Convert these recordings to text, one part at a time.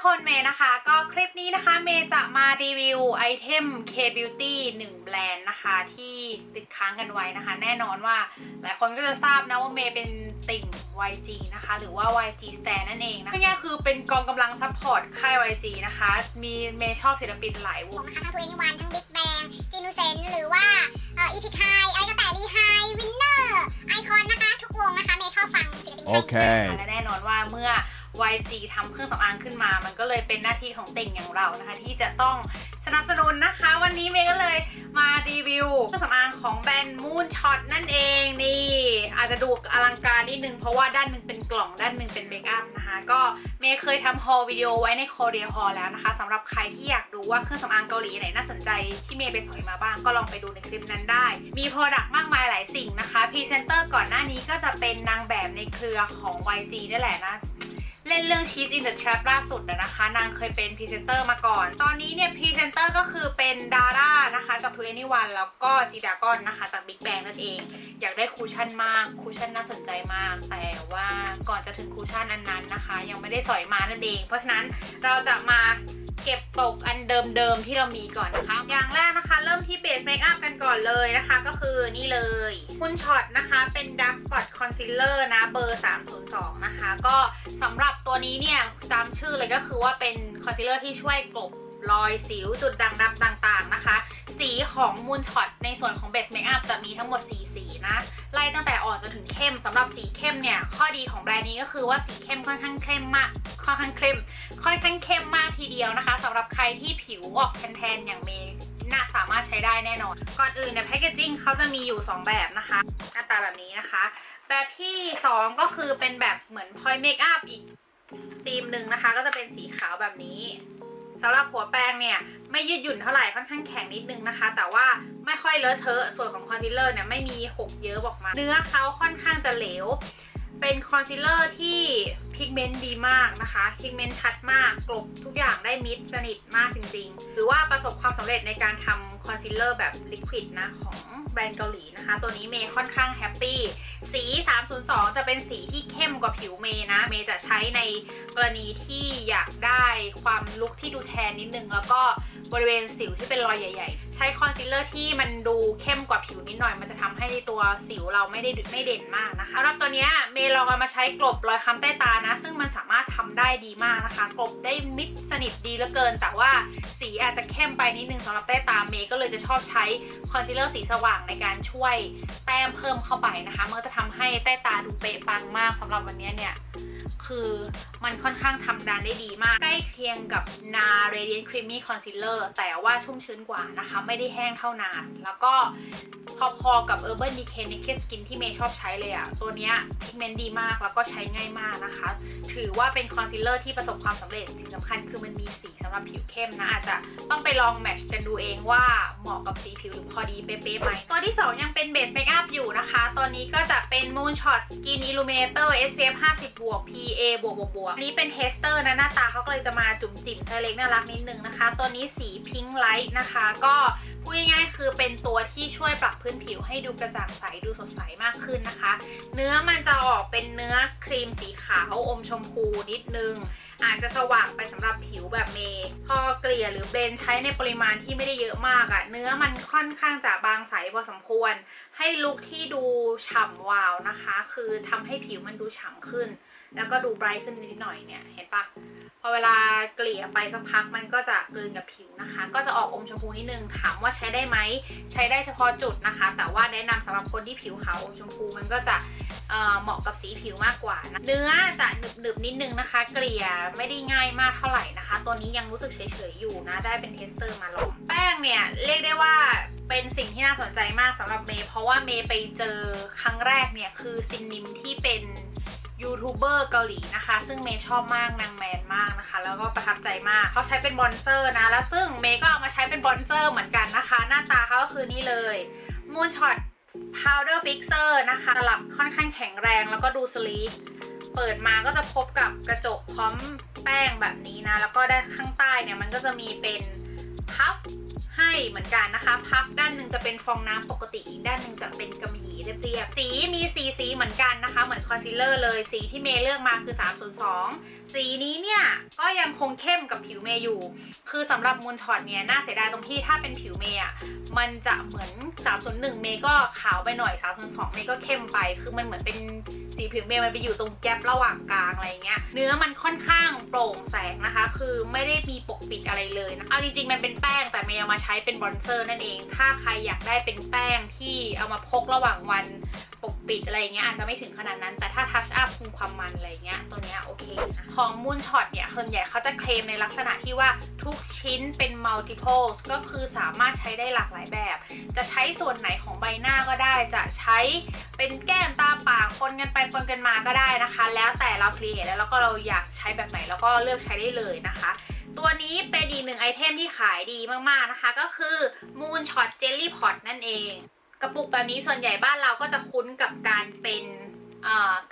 กคนเมย์นะคะ ก็คลิปนี้นะคะเมย์จะมารีวิวไอเทม K Beauty 1 แบรนด์นะคะ ที่ติดค้างกันไว้นะคะ แน่นอนว่าหลายคนก็จะทราบนะว่าเมย์เป็นติ่ง YG นะคะ หรือว่า YG Stan นั่นเองนะง่ายๆคือเป็นกองกำลังซัพพอร์ตค่าย YG นะคะ มีเมย์ชอบศิลปินหลายวงนะคะทั้งทเวนิวันทั้งบิ๊กแบงจินูเซนหรือว่าเอ่ออีพิคไฮอะไรก็แต่รีไฮวินเนอร์ไอคอนนะคะ ทุกวงนะคะเมย์ชอบฟังศิลปินไทย Okay. และแน่นอนว่าเมื่อ YG ทำเครื่องสำอางขึ้นมา มันก็เลยเป็นหน้าที่ของเต่งอย่างเรานะคะ ที่จะต้องสนับสนุนนะคะ วันนี้เมย์ก็เลยมารีวิวเครื่องสำอางของแบรนด์ Moon Shot นั่นเองนี่ อาจจะดูอลังการนิดนึง เพราะว่าด้านหนึ่งเป็นกล่องด้านหนึ่งเป็นเมคอัพนะคะ ก็เมย์เคยทำฮอลวิดีโอไว้ใน Korea Hall แล้วนะคะสำหรับใครที่อยากดูว่าเครื่องสำอางเกาหลีไหนน่าสนใจที่เมย์ไปสอยมาบ้างก็ลองไปดูในคลิปนั้นได้ มีโปรดักต์มากมายหลายสิ่งนะคะพรีเซนเตอร์ก่อนหน้านี้ก็จะเป็นนางแบบในเครือของ YG นี่แหละนะ เล่นเรื่อง Cheese in the Trap ล่าสุดอะนะคะ นางเคยเป็นพรีเซนเตอร์มาก่อน ตอนนี้เนี่ยพรีเซนเตอร์ก็คือเป็นดาร่านะคะจากทูเอนิวันแล้วก็จีดากอนนะคะจาก Big Bang นั่นเอง อยากได้คูชั่นมาก คูชั่นน่าสนใจมาก แต่ว่าก่อนจะถึงคูชั่นอันนั้นนะคะ ยังไม่ได้สอยมานั่นเอง เพราะฉะนั้นเราจะมา เก็บตกอันเดิมๆที่เรามีก่อนนะคะ อย่างแรกนะคะ เริ่มที่เบสเมคอัพกันก่อนเลยนะคะ ก็คือนี่เลยคุณช็อตนะคะเป็น Dark Spot Concealer นะเบอร์ 302 นะคะ ก็สำหรับตัวนี้เนี่ยตามชื่อเลยก็คือว่าเป็นคอนซีลเลอร์ที่ช่วยกลบ รอยสิวจุดด่างดำต่างๆนะคะ สีของมูนช็อตในส่วนของเบสเมคอัพจะมีทั้งหมด 4 สีนะ ไล่ตั้งแต่อ่อนจนถึงเข้มสำหรับสีเข้มเนี่ย ข้อดีของแบรนด์นี้ก็คือว่าสีเข้มค่อนข้างเข้มมากค่อนข้างเข้มค่อนข้างเข้มมากทีเดียวนะคะสำหรับใครที่ผิวออกแทนๆอย่างเมย์น่าสามารถใช้ได้แน่นอน ก่อนอื่นเนี่ยแพคเกจิ้งเขาจะมีอยู่ 2 แบบนะคะ หน้าตาแบบนี้นะคะ แบบที่ 2 ก็คือเป็นแบบเหมือนพอยเมคอัพอีกธีมหนึ่งนะคะ ก็จะเป็นสีขาวแบบนี้ สำหรับหัวแป้งเนี่ยไม่ยืดหยุ่นเท่าไหร่ค่อนข้างแข็งนิดนึงนะคะ แต่ว่าไม่ค่อยเลอะเทอะส่วนของคอนซีลเลอร์เนี่ยไม่มีหกเยอะออกมา เนื้อเขาค่อนข้างจะเหลว เป็นคอนซีลเลอร์ที่พิกเมนต์ดีมากนะคะพิกเมนต์ชัดมากกลบทุกอย่างได้มิดสนิทมากจริงๆ หรือว่าประสบความสำเร็จในการทำ อนซีลเลอร์แบบลิควิดนะของแบรนด์เกาหลีนะคะ ตัวนี้เมย์ค่อนข้างแฮปปี้ สี 302 จะเป็นสีที่เข้มกว่าผิวเมย์นะ เมย์จะใช้ในกรณีที่อยากได้ความลุคที่ดูแทนนิดนึง แล้วก็บริเวณสิวที่เป็นรอยใหญ่ ๆ ใช้คอนซีลเลอร์ที่มันดูเข้มกว่าผิวนิดหน่อย มันจะทำให้ตัวสิวเราไม่ได้ไม่เด่นมากนะคะสำหรับตัวเนี้ยเมย์ลองเอามาใช้กลบรอยค้ำใต้ตานะ ซึ่งมัน ได้ดีมากนะคะกลบได้มิดสนิทดีเหลือเกิน แต่ว่าสีอาจจะเข้มไปนิดนึงสำหรับแต้ตาเมย์ก็เลยจะชอบใช้คอนซีลเลอร์สีสว่างในการช่วยแต้มเพิ่มเข้าไปนะคะเมื่อจะทำให้แต้ตาดูเป๊ะปังมากสำหรับวันนี้เนี่ยคือ มันค่อนข้างทำดานได้ดีมาก ใกล้เคียงกับนา Radiant Creamy Concealer แต่ว่าชุ่มชื้นกว่านะคะ ไม่ได้แห้งเท่านา แล้วก็พอๆกับ Urban Decay Naked Skin ที่เมย์ชอบใช้เลยอะตัวเนี้ยพิกเมนต์ดีมากแล้วก็ใช้ง่ายมากนะคะ ถือว่าเป็นคอนซีลเลอร์ที่ประสบความสำเร็จสิ่งสำคัญคือมันมีสีสำหรับผิวเข้มนะ อาจจะต้องไปลองแมทช์กันดูเองว่าเหมาะกับสีผิวหรือพอดีเป๊ะๆไหมตัวที่ 2 ยังเป็นเบสเมคอัพอยู่นะคะ ตอนนี้ก็จะเป็น Moonshot Skin Illuminator SPF 50 บวก PA บวกบวกบวกอันนี้เป็นเทสเตอร์นะหน้าตาเขาก็เลยจะมาจุ่มจิ๋มไซเล็กน่ารักนิดนึงนะคะ ตัวนี้สีพิงค์ไลท์นะคะ ก็พูดง่ายๆคือเป็นตัวที่ช่วยปรับพื้นผิวให้ดูกระจ่างใสดูสดใสมากขึ้นนะคะ เนื้อมันจะออกเป็นเนื้อครีมสีขาวอมชมพูนิดนึง อาจจะสว่างไปสำหรับผิวแบบเมย์พอเกลี่ยหรือเบลนด์ใช้ในปริมาณที่ไม่ได้เยอะมากอะเนื้อมันค่อนข้างจะบางใสพอสมควร ให้ลุคที่ดูฉ่ำวาวนะคะ คือทำให้ผิวมันดูฉ่ำขึ้น แล้วก็ดูไบรท์ขึ้นนิดหน่อยเนี่ย เห็นปะพอเวลาเกลี่ยไปสักพักมันก็จะกลืนกับผิวนะคะ ก็จะออกอมชมพูนิดนึงถามว่าใช้ได้ไหมใช้ได้เฉพาะจุดนะคะ แต่ว่าแนะนำสำหรับคนที่ผิวขาวอมชมพูมันก็จะเเหมาะกับสีผิวมากกว่านะเนื้อจะหนึบๆนิดนึงนะคะ เกลี่ยไม่ได้ง่ายมากเท่าไหร่นะคะ ตัวนี้ยังรู้สึกเฉยๆอยู่นะ ได้เป็นเทสเตอร์มาลองแป้งเนี่ยเรียกได้ว่าเป็นสิ่งที่น่าสนใจมากสำหรับเมย์เพราะว่าเมย์ไปเจอครั้งแรกเนี่ยคือซินนิมที่เป็น ยูทูบเบอร์เกาหลีนะคะ ซึ่งเมย์ชอบมากนางแมนมากนะคะ แล้วก็ประทับใจมากเขาใช้เป็นบอนเซอร์นะ แล้วซึ่งเมย์ก็เอามาใช้เป็นบอนเซอร์เหมือนกันนะคะ หน้าตาเขาก็คือนี่เลย Moonshot Powder Fixer นะคะตลับค่อนข้างแข็งแรงแล้วก็ดูสลีกเปิดมาก็จะพบกับกระจกพร้อมแป้งแบบนี้นะ แล้วก็ด้านข้างใต้เนี่ยมันก็จะมีเป็นพัฟ ให้เหมือนกันนะคะ พับด้านหนึ่งจะเป็นฟองน้ำปกติอีกด้านหนึ่งจะเป็นกำมะหยี่เรียบๆสีมีสีสีเหมือนกันนะคะ เหมือนคอนซีลเลอร์เลยสีที่เมย์เลือกมาคือ 302 สีนี้เนี่ยก็ยังคงเข้มกับผิวเมย์อยู่ คือสำหรับมูลช็อตเนี่ยน่าเสียดายตรงที่ถ้าเป็นผิวเมย์อะมันจะเหมือน 301 เมย์ก็ขาวไปหน่อย 302 เมย์ก็เข้มไป คือมันเหมือนเป็น สีผิวเมย์มันไปอยู่ตรงแกลบระหว่างกลางอะไรเงี้ย เนื้อมันค่อนข้างโปร่งแสงนะคะ คือไม่ได้มีปกปิดอะไรเลยนะ เอาจริงๆ มันเป็นแป้งแต่เมย์เอามาใช้เป็นบอนเซอร์นั่นเอง ถ้าใครอยากได้เป็นแป้งที่เอามาพกระหว่างวันปกปิดอะไรเงี้ยอาจจะไม่ถึงขนาดนั้น แต่ถ้าทัชอัพคุมความมันอะไรเงี้ยตัวเนี้ยโอเคนะของมูนช็อตเนี่ยส่วนใหญ่เขาจะเคลมในลักษณะที่ว่าทุกชิ้นเป็น multiples ก็คือสามารถใช้ได้หลากหลายแบบ จะใช้ส่วนไหนของใบหน้าก็ได้ จะใช้เป็นแก้มตาปากปนกันไปปนกันมาก็ได้นะคะ แล้วแต่เราครีเอทแล้วก็เราอยากใช้แบบไหนเราก็เลือกใช้ได้เลยนะคะ ตัวนี้เป็นอีกหนึ่งไอเทมที่ขายดีมากๆนะคะ ก็คือ Moon Shot Jelly Pot นั่นเอง กระปุกแบบนี้ส่วนใหญ่บ้านเราก็จะคุ้นกับการเป็น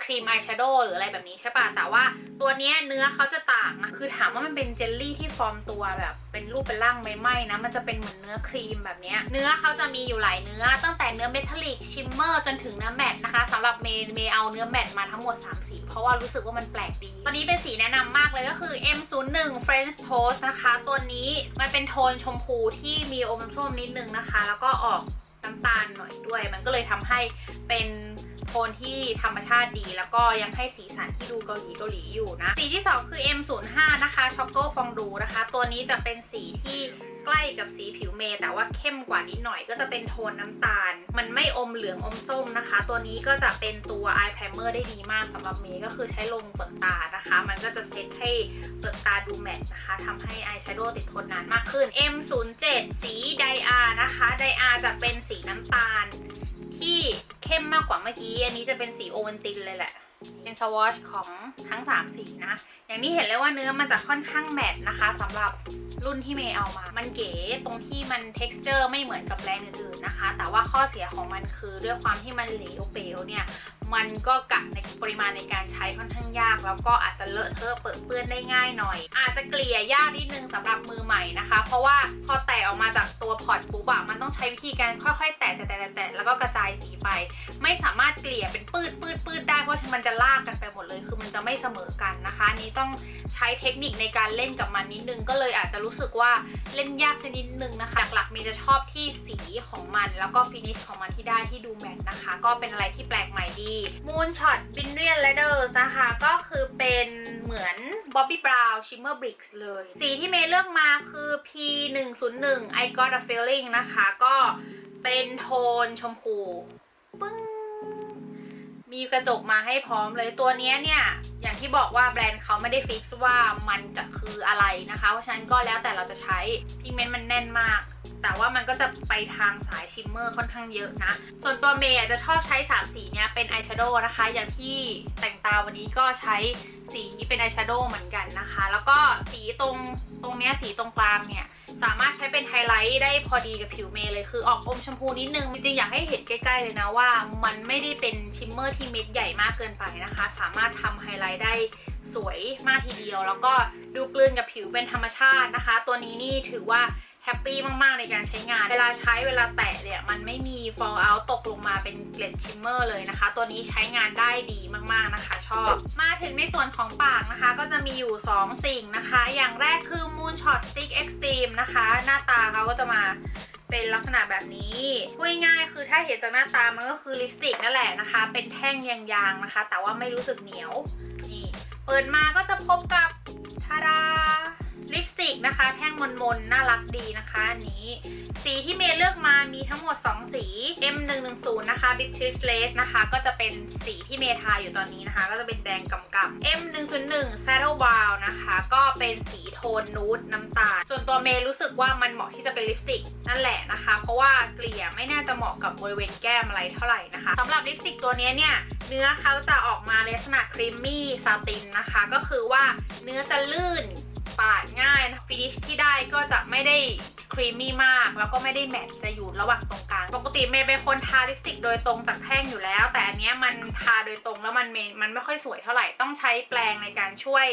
ครีมอายแชโดว์หรืออะไรแบบนี้ใช่ปะแต่ว่าตัวเนี้ยเนื้อเขาจะต่างนะ คือถามว่ามันเป็นเจลลี่ที่ฟอร์มตัวแบบเป็นรูปเป็นร่างไม่ไหมนะ มันจะเป็นเหมือนเนื้อครีมแบบเนี้ยเนื้อเขาจะมีอยู่หลายเนื้อ ตั้งแต่เนื้อเมทัลลิกชิมเมอร์จนถึงเนื้อแมตต์นะคะสำหรับเมย์เมย์เอาเนื้อแมตต์มาทั้งหมด 3 สี เพราะว่ารู้สึกว่ามันแปลกดี ตัวนี้เป็นสีแนะนำมากเลยก็คือ M01 French Toast นะคะ ตัวนี้มันเป็นโทนชมพูที่มีอมส้มนิดนึงนะคะ แล้วก็ออกน้ำตาลหน่อยด้วย มันก็เลยทำให้เป็น โทนที่ธรรมชาติดี แล้วก็ยังให้สีสันที่ดูเกาหลีเกาหลีอยู่นะ สีที่ 2 คือ M05 นะคะช็อกโกฟองดูนะคะ ตัวนี้จะเป็นสีที่ใกล้กับสีผิวเมย์แต่ว่าเข้มกว่านิดหน่อยก็จะเป็นโทนน้ำตาล มันไม่อมเหลืองอมส้มนะคะ ตัวนี้ก็จะเป็นตัว eye primer ได้ดีมากสำหรับเมย์ก็คือใช้ลงเปลือกตานะคะ มันก็จะเซตให้เปลือกตาดูแมตต์นะคะทำให้อายแชโดว์ติดทนนานมากขึ้น M07 สีไดอานะคะไดอาจะเป็น กว่าเมื่อกี้ อันนี้จะเป็นสีโอเวนตินเลยแหละ เป็นสวอชของทั้ง 3 สีนะ อย่างนี้เห็นเลยว่าเนื้อมันจะค่อนข้างแมตต์นะคะสำหรับรุ่นที่เมย์เอามา มันเก๋ตรงที่มัน t e x t อร์ไม่เหมือนกับแบรนด์อื่นๆนะคะ แต่ว่าข้อเสียของมันคือด้วยความที่มันเหลวเปลวเนี่ย มันก็กะในปริมาณในการใช้ค่อนข้างยาก แล้วก็อาจจะเลอะเทอะเปิดเปื้อนได้ง่ายหน่อย อาจจะเกลี่ยยากนิดนึงสำหรับมือใหม่นะคะ เพราะว่าพอแตะออกมาจากตัวพอร์ตปุ๊บอะมันต้องใช้วิธีการค่อยๆ แตะแตะแตะแตะแล้วก็กระจายสีไป ไม่สามารถเกลี่ยเป็นปืดปืดปืดได้เพราะมันจะลากกันไปหมดเลย คือมันจะไม่เสมอกันนะคะนี้ต้องใช้เทคนิคในการเล่นกับมันนิดนึงก็เลยอาจจะรู้สึกว่าเล่นยากสักนิดนึงนะคะ หลักๆมย์จะชอบที่สีของมัน แล้วก็ฟินิชของมันที่ได้ที่ดูแมทนะคะ ก็เป็นอะไรที่แปลกใหม่ดี Moon Shot b i n r i a n Leathers นะคะ ก็คือเป็นเหมือน Bobbi Brown Shimmer Bricks เลย สีที่เมย์เลือกมาคือ P101 I Got a Feeling นะคะ ก็เป็นโทนชมพูปึ้งมีกระจกมาให้พร้อมเลยตัวเนี้ยเนี่ย อย่างที่บอกว่าแบรนด์เขาไม่ได้ฟิกซ์ว่ามันจะคืออะไรนะคะ เพราะฉะนั้นก็แล้วแต่เราจะใช้พิกเมนต์มันแน่นมากแต่ว่ามันก็จะไปทางสายชิมเมอร์ค่อนข้างเยอะนะ ส่วนตัวเมย์จะชอบใช้ 3 สีเนี้ยเป็นอายแชโดว์นะคะ อย่างที่แต่งตาวันนี้ก็ใช้สีนี้เป็นอายแชโดว์เหมือนกันนะคะ แล้วก็สีตรงตรงเนี้ยสีตรงกลางเนี่ยสามารถใช้เป็นไฮไลท์ได้พอดีกับผิวเมย์เลยคือออกอมชมพูนิดนึง จริงๆ อยากให้เห็นใกล้ๆเลยนะว่า มันไม่ได้เป็นชิมเมอร์ที่เม็ดใหญ่มากเกินไปนะคะ สามารถทำไฮไลท์ได้สวยมากทีเดียว แล้วก็ดูกลืนกับผิวเป็นธรรมชาตินะคะ ตัวนี้นี่ถือว่า แฮปปี้มาก ๆ ในการใช้งาน เวลาใช้เวลาแตะเนี่ย มันไม่มี fall out ตกลงมาเป็นเกล็ดชิมเมอร์เลยนะคะ ตัวนี้ใช้งานได้ดีมาก ๆ นะคะ ชอบ มาถึงในส่วนของปากนะคะ ก็จะมีอยู่ 2 สิ่งนะคะ อย่างแรกคือ Moon Shot Stick Extreme นะคะ หน้าตาเขาก็จะมาเป็นลักษณะแบบนี้พูดง่ายคือถ้าเห็นจากหน้าตามันก็คือลิปสติกนั่นแหละนะคะ เป็นแท่งยางๆนะคะ แต่ว่าไม่รู้สึกเหนียว นี่ เปิดมาก็จะพบกับทาดา ลิปสติกนะคะ แท่งมนๆน่ารักดีนะคะอันนี้ สีที่เมย์เลือกมามีทั้งหมด 2 สี M110 นะคะ Big Trish Lace นะคะ ก็จะเป็นสีที่เมย์ทาอยู่ตอนนี้นะคะ ก็จะเป็นแดงกำกับ M101 Saddle Brown นะคะ ก็เป็นสีโทนนูดน้ำตาล ส่วนตัวเมย์รู้สึกว่ามันเหมาะที่จะเป็นลิปสติกนั่นแหละนะคะ เพราะว่าเกลี่ยไม่น่าจะเหมาะกับบริเวณแก้มอะไรเท่าไหร่นะคะสำหรับลิปสติกตัวนี้เนี่ยเนื้อเขาจะออกมาในลักษณะครีมมี่ซาตินนะคะ ก็คือว่าเนื้อจะลื่น ปาดง่ายฟินิชที่ได้ก็จะไม่ได้ครีมมี่มาก แล้วก็ไม่ได้แมตต์จะอยู่ระหว่างตรงกลาง ปกติเมย์เป็นคนทาลิปสติกโดยตรงจากแท่งอยู่แล้ว แต่อันเนี้ยมันทาโดยตรงแล้วมันมันไม่ค่อยสวยเท่าไหร่ต้องใช้แปรงในการช่วย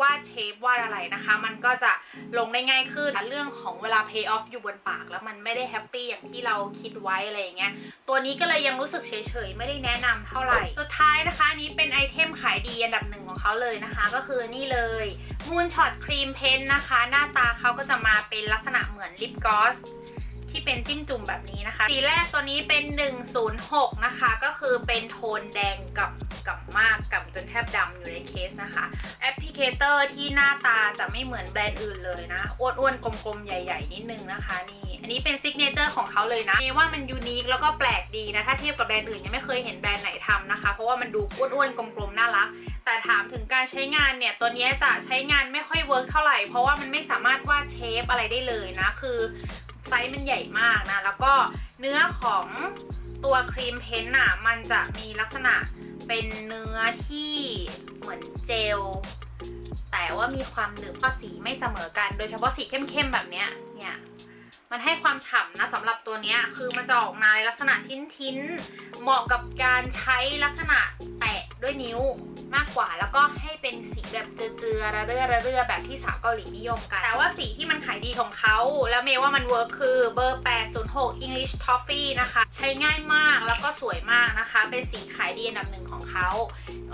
วาดเชฟวาดอะไรนะคะ มันก็จะลงได้ง่ายขึ้นเรื่องของเวลา pay off อยู่บนปาก แล้วมันไม่ได้แฮปปี้อย่างที่เราคิดไว้อะไรอย่างเงี้ยตัวนี้ก็เลยยังรู้สึกเฉยๆ ไม่ได้แนะนำเท่าไหร่ สุดท้ายนะคะนี้เป็นไอเทมขายดีอันดับหนึ่งของเขาเลยนะคะ ก็คือนี่เลย Moonshot Cream Pen นะคะ หน้าตาเขาก็จะมาเป็นลักษณะเหมือนลิปกลอส ที่เป็นจิ้มจุ่มแบบนี้นะคะ สีแรกตัวนี้เป็น 106 นะคะ ก็คือเป็นโทนแดงกับกับมากกับจนแทบดำอยู่ในเคสนะคะ แอปพลิเคเตอร์ที่หน้าตาจะไม่เหมือนแบรนด์อื่นเลยนะ อ้วนๆ กลมๆ ใหญ่ ๆ นิดนึงนะคะนี่ อันนี้เป็นซิกเนเจอร์ของเขาเลยนะเมว่ามันยูนิคแล้วก็แปลกดีนะ ถ้าเทียบกับแบรนด์อื่นยังไม่เคยเห็นแบรนด์ไหนทำนะคะ เพราะว่ามันดูอ้วนๆ กลมๆ น่ารัก แต่ถามถึงการใช้งานเนี่ย ตัวนี้จะใช้งานไม่ค่อยเวิร์กเท่าไหร่ เพราะว่ามันไม่สามารถวาดเชฟอะไรได้เลยนะ คือ ไซส์มันใหญ่มากนะ แล้วก็เนื้อของตัวครีมเพ้นท์อะ มันจะมีลักษณะเป็นเนื้อที่เหมือนเจล แต่ว่ามีความหนึบก็สีไม่เสมอกัน โดยเฉพาะสีเข้มๆแบบเนี้ย เนี่ย มันให้ความฉ่ำนะสำหรับตัวเนี้ยคือมันจะออกมาในลักษณะทิ้นๆ เหมาะกับการใช้ลักษณะ ด้วยนิ้วมากกว่าแล้วก็ให้เป็นสีแบบเจือๆระเรื่อระเรื่อแบบที่สาวเกาหลีนิยมกัน แต่ว่าสีที่มันขายดีของเขา แล้วเมย์ว่ามันเวิร์คคือเบอร์ 806 English Toffee นะคะ ใช้ง่ายมากแล้วก็สวยมากนะคะ เป็นสีขายดีอันดับหนึ่งของเขา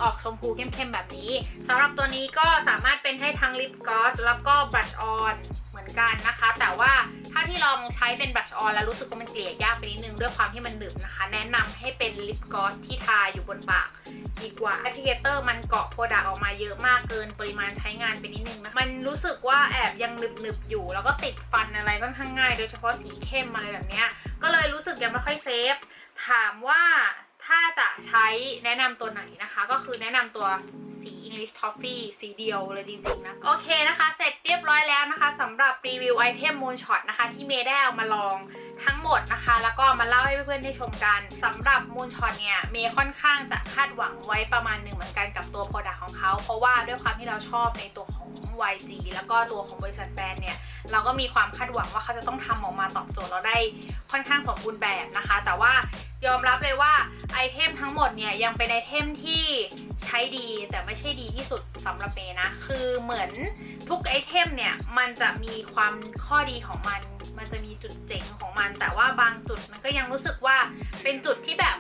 ออกชมพูเข้มๆแบบนี้สำหรับตัวนี้ก็สามารถเป็นให้ทั้งลิปกลอสแล้วก็บลัชออนเหมือน กันนะคะ แต่ว่าถ้าที่ลองใช้เป็นบลัชออนแล้วรู้สึกว่ามันเกลี่ยยากไปนิดนึงด้วยความที่มันหนึบนะคะ แนะนำให้เป็นลิปกลอสที่ทาอยู่บนปากดีกว่าแอปพลิเคเตอร์มันเกาะโปรดักต์ออกมาเยอะมากเกินปริมาณใช้งานไปนิดนึงนะมันรู้สึกว่าแอบยังหนึบหนึบอยู่ แล้วก็ติดฟันอะไรค่อนข้างง่าย โดยเฉพาะสีเข้มอะไรแบบนี้ก็เลยรู้สึกยังไม่ค่อยเซฟถามว่า ถ้าจะใช้แนะนำตัวไหนนะคะ ก็คือแนะนำตัวสี English Toffee สีเดียวเลยจริงๆนะ โอเคนะคะ เสร็จเรียบร้อยแล้วนะคะสำหรับรีวิวไอเทม Moonshot นะคะ ที่เมย์ได้เอามาลองทั้งหมดนะคะ แล้วก็มาเล่าให้เพื่อนๆได้ชมกันสำหรับ Moonshot เนี่ยเมย์ค่อนข้างจะคาดหวังไว้ประมาณหนึ่งเหมือนกันกับตัว Product ของเขา เพราะว่าด้วยความที่เราชอบในตัวของ YG แล้วก็ตัวของบริษัทแบรนด์เนี่ย เราก็มีความคาดหวังว่าเขาจะต้องทำออกมาตอบโจทย์เราได้ค่อนข้างสมบูรณ์แบบนะคะ แต่ว่า ยอมรับเลยว่าไอเทมทั้งหมดเนี่ยยังเป็นไอเทมที่ใช้ดีแต่ไม่ใช่ดีที่สุดสำหรับเมนะ คือเหมือนทุกไอเทมเนี่ยมันจะมีความข้อดีของมัน มันจะมีจุดเจ๋งของมัน แต่ว่าบางจุดมันก็ยังรู้สึกว่าเป็นจุดที่แบบ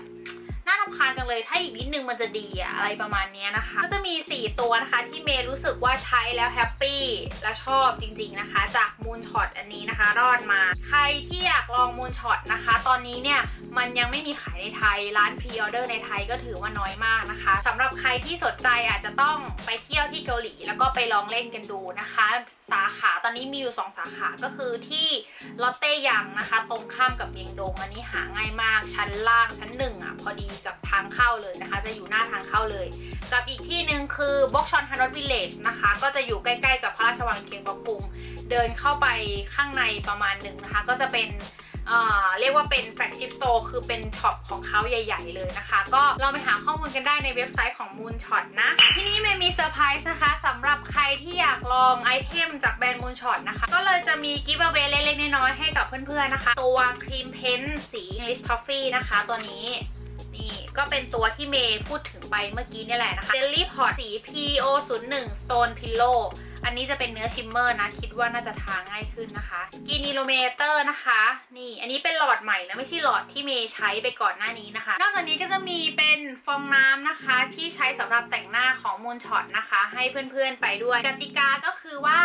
น่ารำคาญจังเลยถ้าอีกนิดนึงมันจะดีอะอะไรประมาณนี้นะคะ ก็จะมี 4 ตัวนะคะ ที่เมย์รู้สึกว่าใช้แล้วแฮปปี้และชอบจริงๆนะคะ จาก Moonshot อันนี้นะคะ รอดมา ใครที่อยากลอง Moonshot นะคะ ตอนนี้เนี่ยมันยังไม่มีขายในไทยร้านพรีออเดอร์ในไทยก็ถือว่าน้อยมากนะคะสำหรับใครที่สนใจอาจจะต้องไปเที่ยวที่เกาหลี แล้วก็ไปลองเล่นกันดูนะคะ สาขาตอนนี้มีอยู่ 2 สาขาก็คือที่ลอตเต้ยังนะคะ ตรงข้ามกับเมียงดง อันนี้หาง่ายมากชั้นล่างชั้นหนึ่งอะพอดีกับทางเข้าเลยนะคะ จะอยู่หน้าทางเข้าเลย กับอีกที่หนึ่งคือบ็อกชอนฮันอตวิลเลจนะคะ ก็จะอยู่ใกล้ๆกับพระราชวังเคียงปะกุง เดินเข้าไปข้างในประมาณหนึ่งนะคะ ก็จะเป็น เรียกว่าเป็นแฟลกชิพโ o ร์คือเป็นช็อปของเขาใหญ่ ๆ เลยนะคะ ก็เราไปหาข้อมูลกันได้ในเว็บไซต์ของ Moonshot นะ ที่นี่ไม่มีเซอร์ไพรส์นะคะสำหรับใครที่อยากลองไอเทมจากแบรนด์ Moonshot นะคะ ก็เลยจะมีกิฟต์เวเล็กๆน้อยๆให้กับเพื่อนๆนะคะ ตัวครีมเพนสี English Toffee นะคะ ตัวนี้นี่ก็เป็นตัวที่เมย์พูดถึงไปเมื่อกี้นี่แหละนะคะ Jelly Pot สี PO01 Stone Pillow อันนี้จะเป็นเนื้อชิมเมอร์นะ คิดว่าน่าจะทาง่ายขึ้นนะคะ Skin Illuminator นะคะ นี่อันนี้เป็นหลอดใหม่นะ ไม่ใช่หลอดที่เมย์ใช้ไปก่อนหน้านี้นะคะ นอกจากนี้ก็จะมีเป็นฟองน้ำนะคะ ที่ใช้สำหรับแต่งหน้าของมูลช็อตนะคะ ให้เพื่อนๆไปด้วยกติกาก็คือว่า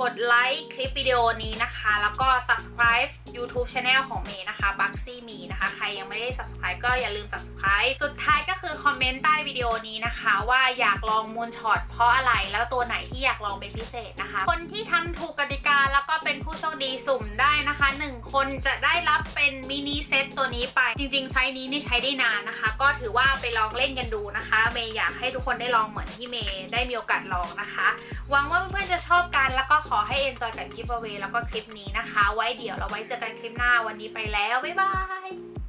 กดไลค์คลิปวิดีโอนี้นะคะ แล้วก็ subscribe YouTube Channel ของเมย์นะคะ b u x y มีนะคะ ใครยังไม่ได้ subscribe ก็อย่าลืม subscribe สุดท้ายก็คือคอมเมนต์ใต้วิดีโอนี้นะคะ ว่าอยากลองมูนช็อตเพราะอะไรแล้วตัวไหนที่อยากลองเป็นพิเศษนะคะ คนที่ทำถูกกติกาแล้วก็เป็นผู้โชคดีสุ่มได้นะคะ 1 คนจะได้รับเป็นมินิเซตตัวนี้ไปจริงๆไซส์นี้นี่ใช้ได้นานนะคะ ก็ถือว่าไปลองเล่นกันดูนะคะ เมย์อยากให้ทุกคนได้ลองเหมือนที่เมย์ได้มีโอกาสลองนะคะหวังว่าเพื่อนๆจะชอบกันแล้วก็ขอให้ enjoy กับคลิปเวแล้วก็คลิปนี้นะคะ ไว้เดี๋ยวเราไว้เจอกันคลิปหน้าวันนี้ไปแล้ว บ๊ายบาย